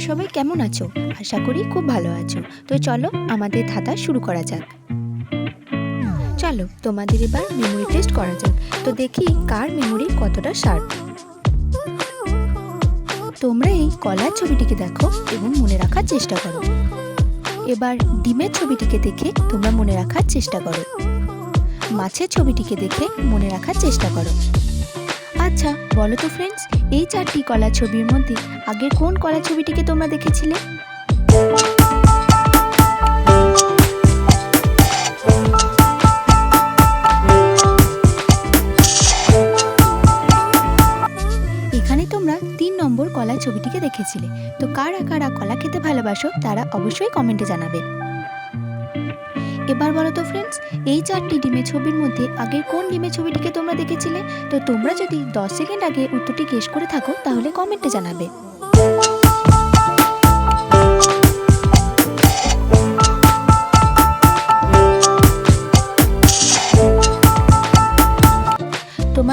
তোমরা সবাই কেমন আছো? আশা করি খুব ভালো আছো। তো চলো, আমাদের ধাঁধা শুরু করা যাক। চলো, তোমাদের এবার মেমোরি টেস্ট করা যাক। তো দেখি কার মেমোরি কতটা শার্প তোমরা এই কলার ছবিটিকে দেখো এবং মনে রাখার চেষ্টা করো। এবার ডিমের ছবিটিকে দেখে তোমরা মনে রাখার চেষ্টা করো। মাছের ছবিটিকে দেখে মনে রাখার চেষ্টা করো। আচ্ছা বলো তো ফ্রেন্ডস এই চারটি কলা ছবির মধ্যে আগের কোন কলা ছবিটিকে তোমরা দেখেছিলে? এখানে তোমরা তিন নম্বর কলা ছবিটিকে দেখেছিলে। তো কারা কারা কলা খেতে ভালোবাসো, তারা অবশ্যই কমেন্টে জানাবে। এবার বলো তো ফ্রেন্ডস এই চারটি ডিমের ছবির মধ্যে আগের কোন ডিমের ছবিটিকে তোমরা দেখেছিলে? তো তোমরা যদি দশ সেকেন্ড আগে উত্তরটি গেস করে থাকো, তাহলে কমেন্টে জানাবে।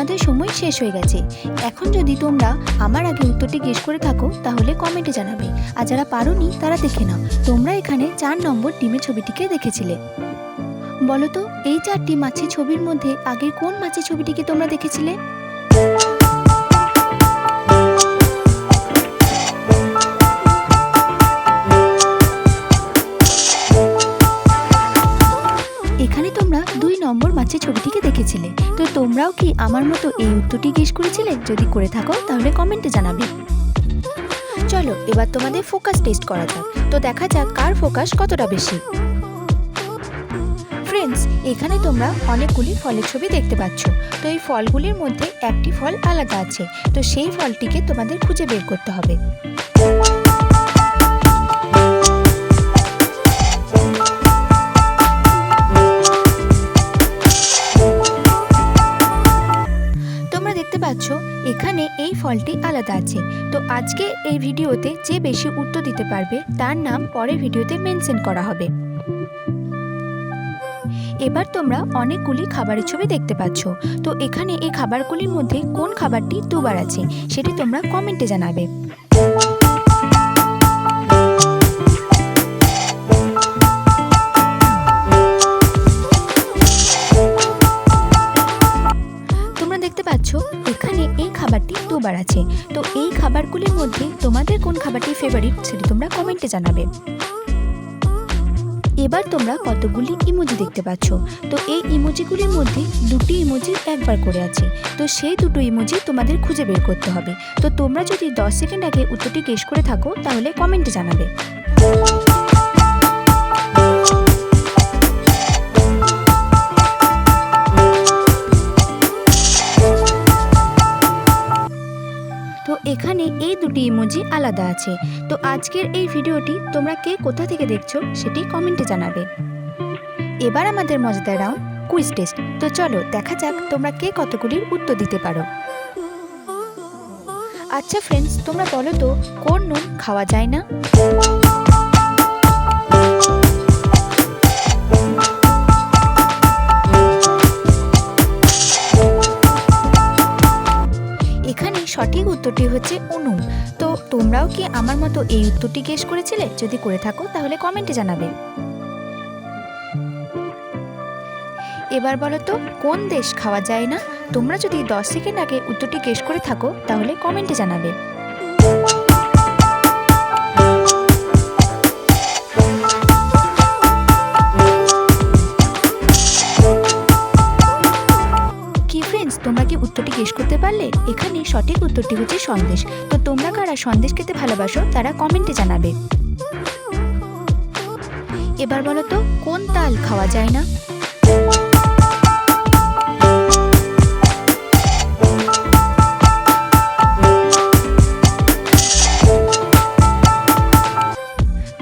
তোমাদের সময় শেষ হয়ে গেছে। এখন যদি তোমরা আমার আগে উত্তরটি গেস করে থাকো, তাহলে কমেন্টে জানাবে। আর যারা পারোনি, তারা দেখে নাও। তোমরা এখানে চার নম্বর ডিমের ছবিটিকে দেখেছিলে। বলো তো এই চারটি মাছের ছবির মধ্যে আগের কোন মাছের ছবিটিকে তোমরা দেখেছিলে? এখানে তোমরা দুই নম্বর মাছের ছবিটিকে দেখেছিলে। তো তোমরাও কি আমার মতো এই উত্তরটি গেস করেছিলে? যদি করে থাকো, তাহলে কমেন্টে জানাবে। চলো, এবার তোমাদের ফোকাস টেস্ট করা যাক। তো দেখা যাক কার ফোকাস কতটা বেশি। ফ্রেন্ডস এখানে তোমরা অনেকগুলি ফলের ছবি দেখতে পাচ্ছ। তো এই ফলগুলির মধ্যে একটি ফল আলাদা আছে। তো সেই ফলটিকে তোমাদের খুঁজে বের করতে হবে। পাচ্ছ, এখানে এই ফলটি আলাদা আছে। তো আজকে এই ভিডিওতে যে বেশি উত্তর দিতে পারবে, তার নাম পরের ভিডিওতে মেনশন করা হবে। এবার তোমরা অনেকগুলি খাবারের ছবি দেখতে পাচ্ছ। তো এখানে এই খাবারগুলির মধ্যে কোন খাবারটি দুবার আছে, সেটি তোমরা কমেন্টে জানাবে। দুবার আছে। তো এই খাবারগুলির মধ্যে তোমাদের কোন খাবারটি ফেভারিট সেটি তোমরা কমেন্টে জানাবে। এবার তোমরা কতগুলি ইমোজি দেখতে পাচ্ছ? তো এই ইমোজিগুলির মধ্যে দুটি ইমোজি একবার করে আছে। তো সেই দুটো ইমোজি তোমাদের খুঁজে বের করতে হবে। তো তোমরা যদি দশ সেকেন্ড আগে উত্তরটি গেস করে থাকো, তাহলে কমেন্টে জানাবে। এখানে এই দুটি ইমোজি আলাদা আছে। তো আজকের এই ভিডিওটি তোমরা কে কোথা থেকে দেখছ সেটি কমেন্টে জানাবে। এবার আমাদের মজাদার রাউন্ড কুইজ টেস্ট তো চলো দেখা যাক তোমরা কে কতগুলির উত্তর দিতে পারো। আচ্ছা ফ্রেন্ডস তোমরা বলো তো, কোন নুন খাওয়া যায় না? সঠিক উত্তরটি হচ্ছে উনুন তো তোমরাও কি আমার মতো এই উত্তরটি গেস করেছিলে? যদি করে থাকো, তাহলে কমেন্টে জানাবে। এবার বলো তো, কোন দেশ খাওয়া যায় না? তোমরা যদি দশ সেকেন্ড আগে উত্তরটি গেস করে থাকো, তাহলে কমেন্টে জানাবে। পারলে এখানে সঠিক উত্তরটি হচ্ছে সন্দেশ। তো তোমরা কারা সন্দেশ খেতে ভালোবাসো, তারা কমেন্টে জানাবে। এবার বলো তো, কোন তাল খাওয়া যায় না?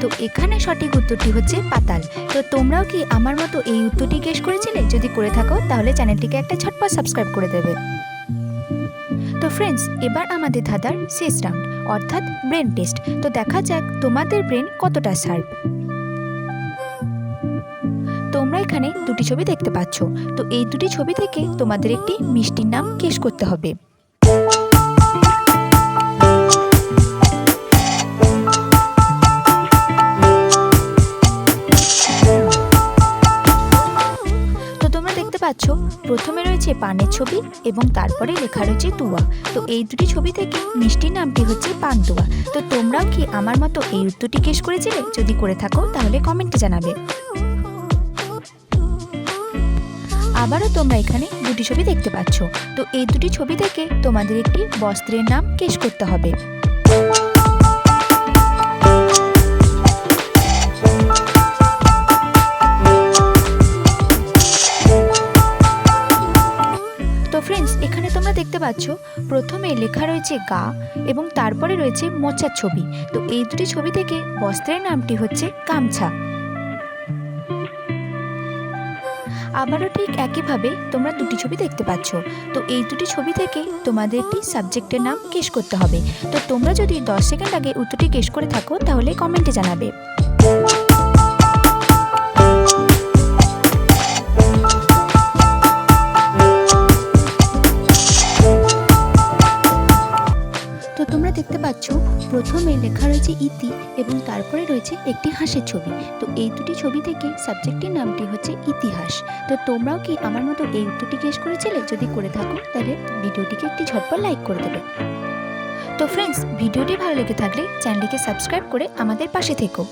তো এখানে সঠিক উত্তরটি হচ্ছে পাতাল। তো তোমরাও কি আমার মতো এই উত্তরটি গেস করেছিলে? যদি করে থাকো, তাহলে চ্যানেলটিকে একটা ঝটপট সাবস্ক্রাইব করে দেবে। তো ফ্রেন্ডস এবার আমাদের ধাঁধার শেষ রাউন্ড অর্থাৎ ব্রেন টেস্ট তো দেখা যাক তোমাদের ব্রেন কতটা শার্প তোমরা এখানে দুটি ছবি দেখতে পাচ্ছ। তো এই দুটি ছবি থেকে তোমাদের একটি মিষ্টির নাম কেস করতে হবে। পাচ্ছ? প্রথমে রয়েছে পানের ছবি এবং তারপরে লেখা রয়েছে তুয়া। তো এই দুটি ছবি থেকে মিষ্টির নামটি হচ্ছে পান্তুয়া তো তোমরাও কি আমার মতো এই উত্তরটি গেস করেছিলে? যদি করে থাকো, তাহলে কমেন্টে জানাবে। আবারও তোমরা এখানে দুটি ছবি দেখতে পাচ্ছ। তো এই দুটি ছবি থেকে তোমাদের একটি বস্ত্রের নাম কেস করতে হবে। পাচ্ছ, প্রথমে লেখা রয়েছে গা এবং তারপরে রয়েছে মোচার ছবি। তো এই দুটি ছবি থেকে বস্ত্রের নামটি হচ্ছে গামছা। আবারও ঠিক একইভাবে তোমরা দুটি ছবি দেখতে পাচ্ছ। তো এই দুটি ছবি থেকে তোমাদের একটি সাবজেক্টের নাম কেস করতে হবে। তো তোমরা যদি দশ সেকেন্ড আগে উত্তরটি কেস করে থাকো, তাহলে কমেন্টে জানাবে। প্রথমে লেখা রয়েছে ইতি এবং তারপরে রয়েছে একটি হাঁসের ছবি। তো এই দুটি ছবি থেকে সাবজেক্টের নামটি হচ্ছে ইতিহাস। তো তোমরাও কি আমার মতো এই উত্তরটি গেস করেছিলে? যদি করে থাকো, তাহলে ভিডিওটিকে একটি ঝটপট লাইক করে দেবে। তো ফ্রেন্ডস ভিডিওটি ভালো লেগে থাকলে চ্যানেলটিকে সাবস্ক্রাইব করে আমাদের পাশে থেকো।